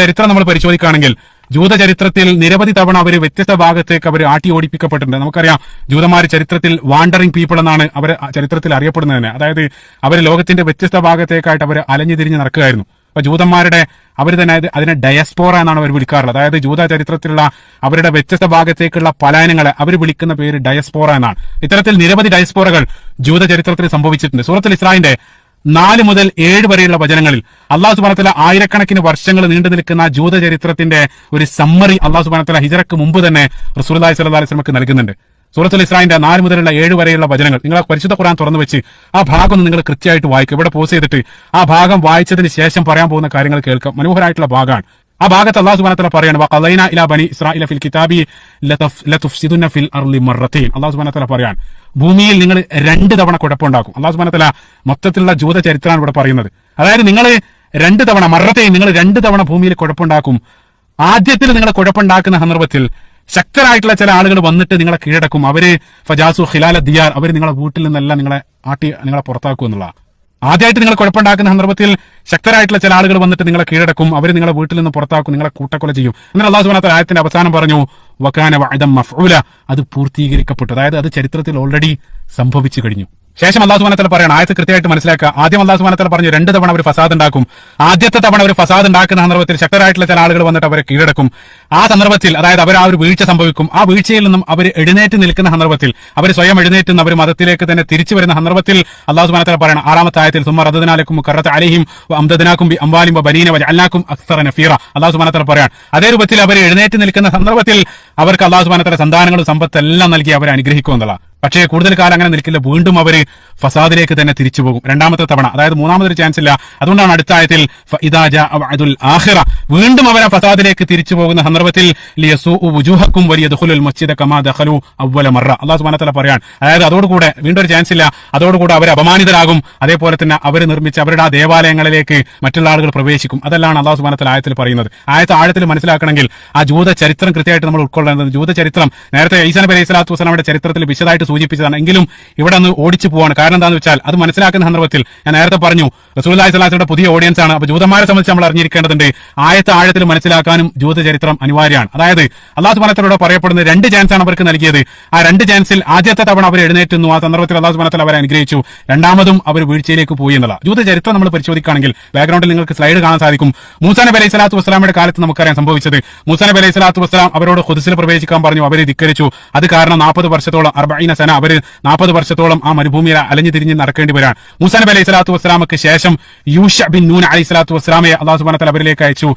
ചരിത്രം നമ്മൾ പരിശോധിക്കുകയാണെങ്കിൽ ജൂത ചരിത്രത്തിൽ നിരവധി തവണ അവർ വ്യത്യസ്ത ഭാഗത്തേക്ക് അവർ ആട്ടി ഓടിപ്പിക്കപ്പെട്ടിട്ടുണ്ട്. നമുക്കറിയാം ജൂതന്മാർ ചരിത്രത്തിൽ വാണ്ടറിംഗ് പീപ്പിൾ എന്നാണ് അവർ ചരിത്രത്തിൽ അറിയപ്പെടുന്നത് തന്നെ അതായത് അവർ ലോകത്തിന്റെ വ്യത്യസ്ത ഭാഗത്തേക്കായിട്ട് അവർ അലഞ്ഞു തിരിഞ്ഞ് നടക്കുകയായിരുന്നു. അപ്പൊ ജൂതന്മാരുടെ അവർ തന്നെ അതിനെ ഡയസ്പോറ എന്നാണ് അവർ വിളിക്കാറുള്ളത്. അതായത് ജൂത ചരിത്രത്തിലുള്ള അവരുടെ വ്യത്യസ്ത ഭാഗത്തേക്കുള്ള പലായനങ്ങളെ അവർ വിളിക്കുന്ന പേര് ഡയസ്പോറ എന്നാണ്. ഇത്തരത്തിൽ നിരവധി ഡയസ്പോറകൾ ജൂത ചരിത്രത്തിൽ സംഭവിച്ചിട്ടുണ്ട്. സൂറത്തുൽ ഇസ്രായിന്റെ നാല് മുതൽ ഏഴ് വരെയുള്ള വചനങ്ങളിൽ അള്ളാഹു സുബാനത്തല ആയിരക്കണക്കിന് വർഷങ്ങൾ നീണ്ടു നിൽക്കുന്ന ജൂത ചരിത്രത്തിന്റെ ഒരു സമ്മറി അള്ളാഹു സുബാനത്തല ഹിജറക്ക് മുമ്പ് തന്നെ റസൂലി സ്വല്ലല്ലാഹി അലൈഹി വസല്ലമക്ക് നൽകുന്നുണ്ട്. സൂറത്തുൽ ഇസ്ലാമിന്റെ നാല് മുതലുള്ള ഏഴ് വരെയുള്ള വചനങ്ങൾ നിങ്ങൾ ആ പരിശുദ്ധ ഖുർആൻ തുറന്നു വെച്ച് ആ ഭാഗം ഒന്ന് നിങ്ങൾ കൃത്യമായിട്ട് വായിക്കും ഇവിടെ പോസ് ചെയ്തിട്ട് ആ ഭാഗം വായിച്ചതിന് ശേഷം പറയാൻ പോകുന്ന കാര്യങ്ങൾ കേൾക്കാം. മനോഹരമായിട്ടുള്ള ഭാഗമാണ്. ആ ഭാഗത്ത് അള്ളാഹു സുബാനത്തല പറയാണ് വഖളൈന ഇലാ ബനി ഇസ്രായില ഫിൽ കിതാബി ഫിൽ അർളി മറത്തൈൻ അള്ളാഹു സുബാനത്തല പറയാണ് ഭൂമിയിൽ നിങ്ങൾ രണ്ട് തവണ കുഴപ്പമുണ്ടാക്കും അള്ളാഹു സുബാനത്തല മൊത്തത്തിലുള്ള ജൂത ചരിത്രമാണ് ഇവിടെ പറയുന്നത്. അതായത് നിങ്ങൾ രണ്ട് തവണ മറത്തൈൻ നിങ്ങൾ രണ്ട് തവണ ഭൂമിയിൽ കുഴപ്പമുണ്ടാക്കും. ആദ്യത്തിൽ നിങ്ങൾ കുഴപ്പമുണ്ടാക്കുന്ന സന്ദർഭത്തിൽ ശക്തരായിട്ടുള്ള ചില ആളുകൾ വന്നിട്ട് നിങ്ങളെ കീഴടക്കും. അവർ ഫജാസു ഖിലാല ദിയാർ അവർ നിങ്ങളെ വീട്ടിൽ നിന്നെല്ലാം നിങ്ങളെ ആട്ടി നിങ്ങളെ പുറത്താക്കും എന്നുള്ള ആദ്യമായിട്ട് നിങ്ങൾ കുഴപ്പമുണ്ടാക്കുന്ന സന്ദർഭത്തിൽ ശക്തരായിട്ടുള്ള ചില ആളുകൾ വന്നിട്ട് നിങ്ങളെ കീഴടക്കും. അവർ നിങ്ങളെ വീട്ടിൽ നിന്ന് പുറത്താക്കും. നിങ്ങളെ കൂട്ടക്കൊല ചെയ്യും. എന്നാൽ അള്ളാഹു സുബ്ഹാനഹു വ ആയത്തിന്റെ അവസാനം പറഞ്ഞു വക്കാന വായുധം മഫൂല അത് പൂർത്തീകരിക്കപ്പെട്ടു. അതായത് അത് ചരിത്രത്തിൽ ഓൾറെഡി സംഭവിച്ചു കഴിഞ്ഞു. ശേഷം അള്ളാഹു സുബ്ഹാനഹു പറയണം ആയത്ത് കൃത്യമായിട്ട് മനസ്സിലാക്കുക. ആദ്യം അള്ളാഹു സുബ്ഹാനഹു പറഞ്ഞു രണ്ട് തവണ അവർ ഫസാദ് ഉണ്ടാക്കും. ആദ്യത്തെ തവണ അവർ ഫസാദ് ഉണ്ടാക്കുന്ന സന്ദർഭത്തിൽ ശക്തരായിട്ടുള്ള ചില ആളുകൾ വന്നിട്ട് അവരെ കീഴടക്കും. ആ സന്ദർഭത്തിൽ അതായത് അവർ ആ ഒരു വീഴ്ച സംഭവിക്കും. ആ വീഴ്ചയിൽ നിന്നും അവർ എഴുന്നേറ്റ് നിൽക്കുന്ന സന്ദർഭത്തിൽ അവർ സ്വയം എഴുന്നേറ്റുന്ന അവർ മതത്തിലേക്ക് തന്നെ തിരിച്ചു വരുന്ന സന്ദർഭത്തിൽ അള്ളാഹു സുബ്ഹാനഹു പറയണം ആറാമത്തെ ആയത്തിൽ സുമ റദ്ദനാലക്കും കറത്ത് അലഹിം അംദദനാക്കും ബി അംവാലിം ബനീന അല്ലാക്കും അക്സറ നഫീറ അള്ളാഹു സുബ്ഹാനഹു പറയാണ്. അതേ രൂപത്തിൽ അവർ എഴുന്നേറ്റ് നിൽക്കുന്ന സന്ദർഭത്തിൽ അവർക്ക് അള്ളാഹു സുബ്ഹാനഹു സന്താനങ്ങളും സമ്പത്തെല്ലാം നൽകി അവരെ അനുഗ്രഹിക്കുമെന്നുള്ള പക്ഷേ കൂടുതൽ കാലം അങ്ങനെ നിൽക്കില്ല. വീണ്ടും അവർ ഫസാദിലേക്ക് തന്നെ തിരിച്ചു പോകും. രണ്ടാമത്തെ തവണ. അതായത് മൂന്നാമതൊരു ചാൻസ് ഇല്ല. അതുകൊണ്ടാണ് അടുത്ത ആയത്തിൽ ആഹിറ വീണ്ടും അവരെ ഫസാദിലേക്ക് തിരിച്ചു പോകുന്ന സന്ദർഭത്തിൽ കമാ അള്ളാഹു പറയാണ്. അതായത് അതോടുകൂടെ വീണ്ടും ഒരു ചാൻസ് ഇല്ല. അതോടുകൂടെ അവർ അപമാനിതരാകും. അതേപോലെ തന്നെ അവർ നിർമ്മിച്ച അവരുടെ ആ ദേവാലയങ്ങളിലേക്ക് മറ്റുള്ള ആളുകൾ പ്രവേശിക്കും. അതെല്ലാം അള്ളാഹു സുബാനത്തിൽ ആയത്തിൽ പറയുന്നത്. ആയത്ത് ആഴത്തിൽ മനസ്സിലാക്കണമെങ്കിൽ ആ ജൂത ചരിത്രം കൃത്യമായിട്ട് നമ്മൾ ഉൾക്കൊള്ളേണ്ടത് ജൂത ചരിത്രം നേരത്തെ ഈസാ നബി അലൈഹി സ്വലാത്തു വസ്സലാമയുടെ ചരിത്രത്തിൽ വിശദമായിട്ട് സൂചിപ്പിച്ചതാണ്. എങ്കിലും ഇവിടെ ഒന്ന് ഓടിച്ചു പോവാണ്. കാരണം എന്താണെന്ന് വെച്ചാൽ അത് മനസ്സിലാക്കുന്ന സന്ദർഭത്തിൽ ഞാൻ നേരത്തെ പറഞ്ഞു റസൂലി സ്വലാത്തിന്റെ പുതിയ ഓഡിയൻസ് ആണ്. അപ്പൊ ജൂതന്മാരെ സംബന്ധിച്ച് നമ്മൾ അറിഞ്ഞിരിക്കേണ്ടതുണ്ട് ആയത്തെ ആഴത്തിൽ മനസ്സിലാക്കാനും ജൂത ചരിത്രം അനിവാര്യമാണ്. അതായത് അള്ളാഹു സുബാനത്തിലൂടെ പറയപ്പെടുന്ന രണ്ട് ചാൻസ് ആണ് അവർക്ക് നൽകിയത്. ആ രണ്ട് ചാൻസിൽ ആദ്യത്തെ തവണ അവർ എഴുന്നേറ്റുന്നു. ആ സന്ദർഭത്തിൽ അള്ളാഹു സുബാനത്തിൽ അവരെ അനുഗ്രഹിച്ചു. രണ്ടാമതും അവർ വീഴ്ചയിലേക്ക് പോയി എന്നുള്ള ജൂത ചരിത്രം നമ്മൾ പരിശോധിക്കുകയാണെങ്കിൽ ബാക്ക്ഗ്രൗണ്ടിൽ നിങ്ങൾക്ക് സ്ലൈഡ് കാണാൻ സാധിക്കും. മൂസാ നബി അലൈഹി സ്വലാത്തു വസ്സലാമയുടെ കാലത്ത് നമുക്കറിയാം സംഭവിച്ചത്. മൂസാ നബി അലൈഹി സ്വലാത്തു വസ്സലാം അവരോട് ഹുദസിൽ പ്രവേശിക്കാൻ പറഞ്ഞു അവരെ ധിക്കരിച്ചു. അത് കാരണം നാൽപ്പത് വർഷത്തോളം അർബൈന സന അവർ നാൽപ്പത് വർഷത്തോളം ആ മരുഭൂമിയിൽ അലഞ്ഞു തിരിഞ്ഞ് നടക്കേണ്ടി വരാണ്. മൂസാ അലൈഹി സ്വലാത്തു വസ്സലാമക്ക് ശേഷം യൂഷ ബിൻ നൂൻ അലൈഹി സ്വലാത്തു വസ്സലാമെ അള്ളാഹു സുബ്ഹാനഹു വ തആല അവരിലേക്ക് അയച്ചു.